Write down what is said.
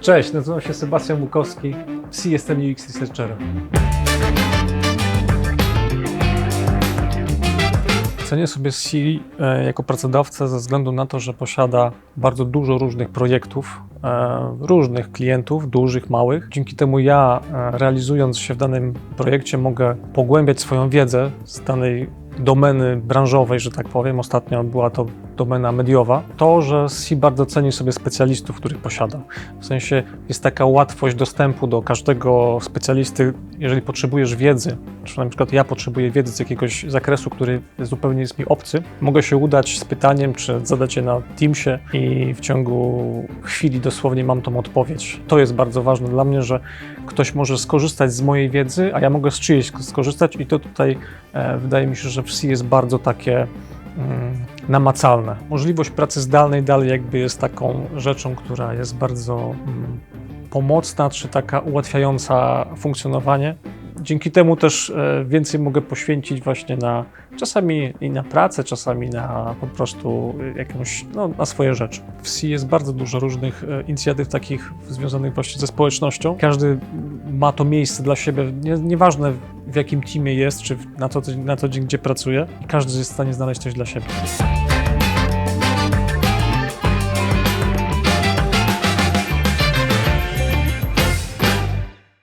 Cześć, nazywam się Sebastian Bukowski. W C jestem UX Researcherem. Cenię sobie C e, jako pracodawcę ze względu na to, że posiada bardzo dużo różnych projektów, e, różnych klientów, dużych, małych. Dzięki temu ja, e, realizując się w danym projekcie, mogę pogłębiać swoją wiedzę z danej domeny branżowej, że tak powiem. Ostatnio była to domena mediowa. To, że C bardzo ceni sobie specjalistów, których posiada. W sensie jest taka łatwość dostępu do każdego specjalisty, jeżeli potrzebujesz wiedzy, czy na przykład ja potrzebuję wiedzy z jakiegoś zakresu, który zupełnie jest mi obcy, mogę się udać z pytaniem, czy zadać je na Teamsie i w ciągu chwili dosłownie mam tą odpowiedź. To jest bardzo ważne dla mnie, że ktoś może skorzystać z mojej wiedzy, a ja mogę z czyjejś skorzystać i to tutaj e, wydaje mi się, że w C jest bardzo takie mm, namacalne. Możliwość pracy zdalnej dalej jakby jest taką rzeczą, która jest bardzo mm, pomocna, czy taka ułatwiająca funkcjonowanie. Dzięki temu też e, więcej mogę poświęcić właśnie na czasami i na pracę, czasami na po prostu e, jakąś, no, na swoje rzeczy. W C jest bardzo dużo różnych e, inicjatyw takich związanych właśnie ze społecznością. Każdy ma to miejsce dla siebie, nie, nieważne w jakim teamie jest, czy na to, na to dzień, gdzie pracuje. Każdy jest w stanie znaleźć coś dla siebie.